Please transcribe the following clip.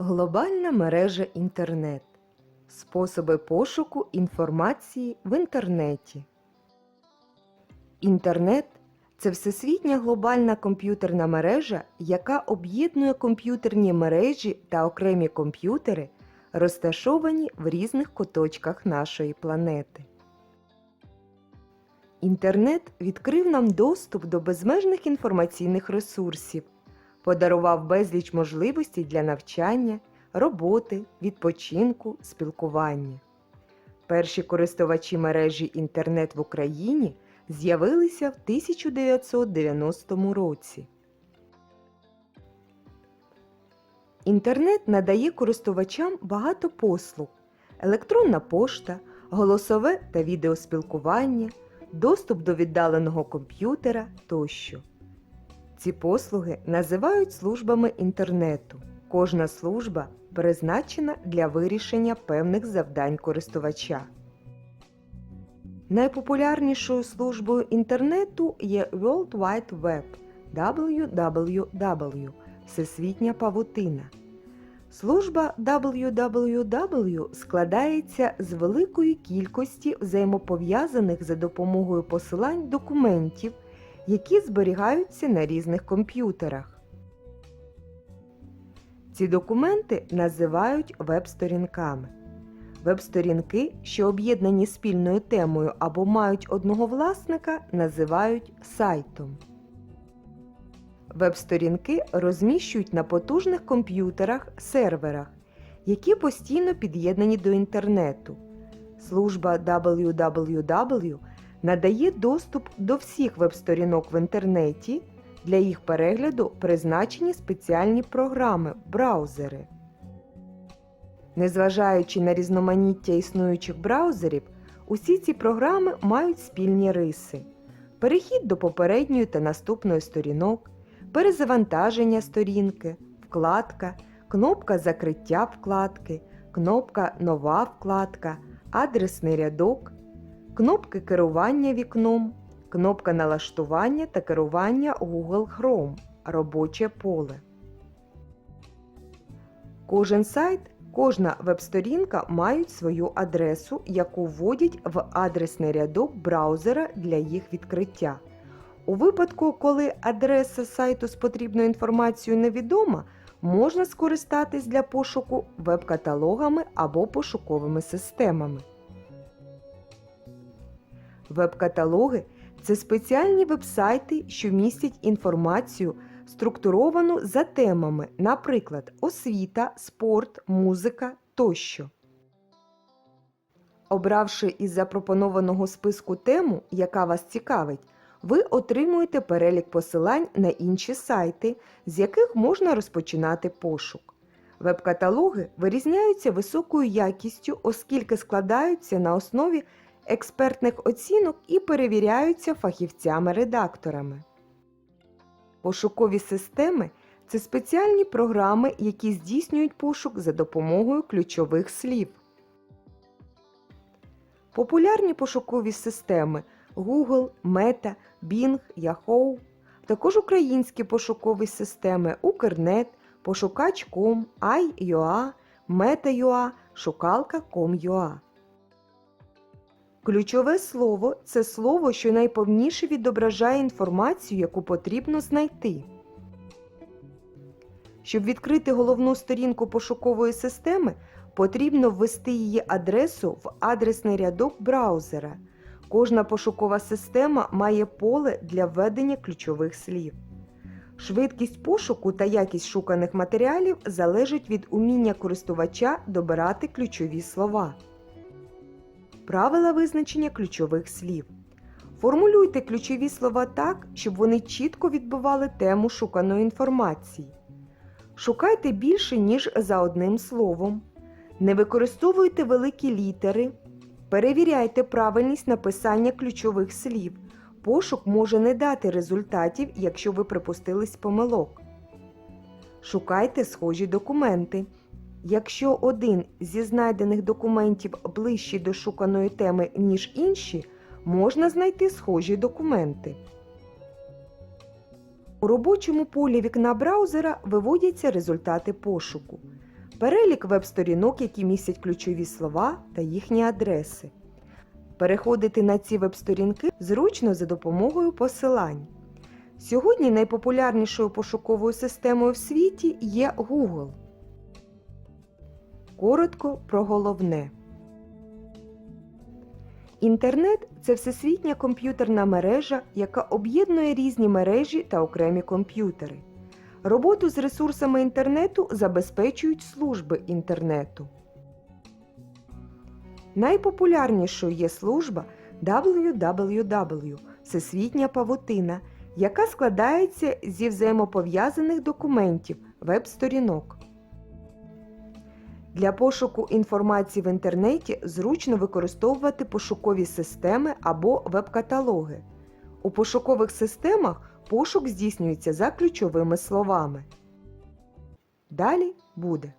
Глобальна мережа інтернет. Способи пошуку інформації в інтернеті. Інтернет це всесвітня глобальна комп'ютерна мережа, яка об'єднує комп'ютерні мережі та окремі комп'ютери, розташовані в різних куточках нашої планети. Інтернет відкрив нам доступ до безмежних інформаційних ресурсів, подарував безліч можливостей для навчання, роботи, відпочинку, спілкування. Перші користувачі мережі інтернет в Україні з'явилися в 1990 році. Інтернет надає користувачам багато послуг: електронна пошта, голосове та відеоспілкування, доступ до віддаленого комп'ютера тощо. Ці послуги називають службами інтернету. Кожна служба призначена для вирішення певних завдань користувача. Найпопулярнішою службою інтернету є World Wide Web WWW Всесвітня павутина. Служба www складається з великої кількості взаємопов'язаних за допомогою посилань документів, які зберігаються на різних комп'ютерах. Ці документи називають веб-сторінками. Веб-сторінки, що об'єднані спільною темою або мають одного власника, називають сайтом. Веб-сторінки розміщують на потужних комп'ютерах серверах, які постійно під'єднані до інтернету. Служба www надає доступ до всіх веб-сторінок в інтернеті. Для їх перегляду призначені спеціальні програми браузери. Незважаючи на різноманіття існуючих браузерів, усі ці програми мають спільні риси: перехід до попередньої та наступної сторінок, перезавантаження сторінки, вкладка, кнопка закриття вкладки, кнопка Нова вкладка, адресний рядок, кнопки керування вікном, кнопка налаштування та керування Google Chrome робоче поле. Кожен сайт, кожна веб-сторінка мають свою адресу, яку вводять в адресний рядок браузера для їх відкриття. У випадку, коли адреса сайту з потрібною інформацією невідома, можна скористатись для пошуку веб-каталогами або пошуковими системами. Веб-каталоги це спеціальні вебсайти, що містять інформацію, структуровану за темами, наприклад, освіта, спорт, музика тощо. Обравши із запропонованого списку тему, яка вас цікавить, ви отримуєте перелік посилань на інші сайти, з яких можна розпочинати пошук. Веб-каталоги вирізняються високою якістю, оскільки складаються на основі експертних оцінок і перевіряються фахівцями-редакторами. Пошукові системи це спеціальні програми, які здійснюють пошук за допомогою ключових слів. Популярні пошукові системи Google, Meta, Bing, Yahoo, також українські пошукові системи Укрнет, Пошукач.com, iUA, Meta.ua, Шукалка.com.ua. Ключове слово це слово, що найповніше відображає інформацію, яку потрібно знайти. Щоб відкрити головну сторінку пошукової системи, потрібно ввести її адресу в адресний рядок браузера. Кожна пошукова система має поле для введення ключових слів. Швидкість пошуку та якість шуканих матеріалів залежить від уміння користувача добирати ключові слова. Правила визначення ключових слів. Формулюйте ключові слова так, щоб вони чітко відбивали тему шуканої інформації. Шукайте більше, ніж за одним словом. Не використовуйте великі літери. Перевіряйте правильність написання ключових слів. Пошук може не дати результатів, якщо ви припустились помилок. Шукайте схожі документи. Якщо один зі знайдених документів ближчий до шуканої теми, ніж інші, можна знайти схожі документи. У робочому полі вікна браузера виводяться результати пошуку. перелік веб-сторінок, які містять ключові слова та їхні адреси. Переходити на ці веб-сторінки зручно за допомогою посилань. Сьогодні найпопулярнішою пошуковою системою в світі є Google. Коротко про головне. Інтернет це всесвітня комп'ютерна мережа, яка об'єднує різні мережі та окремі комп'ютери. Роботу з ресурсами інтернету забезпечують служби інтернету. Найпопулярнішою є служба www – Всесвітня павутина, яка складається зі взаємопов'язаних документів веб-сторінок. Для пошуку інформації в інтернеті зручно використовувати пошукові системи або веб-каталоги. У пошукових системах пошук здійснюється за ключовими словами. Далі буде.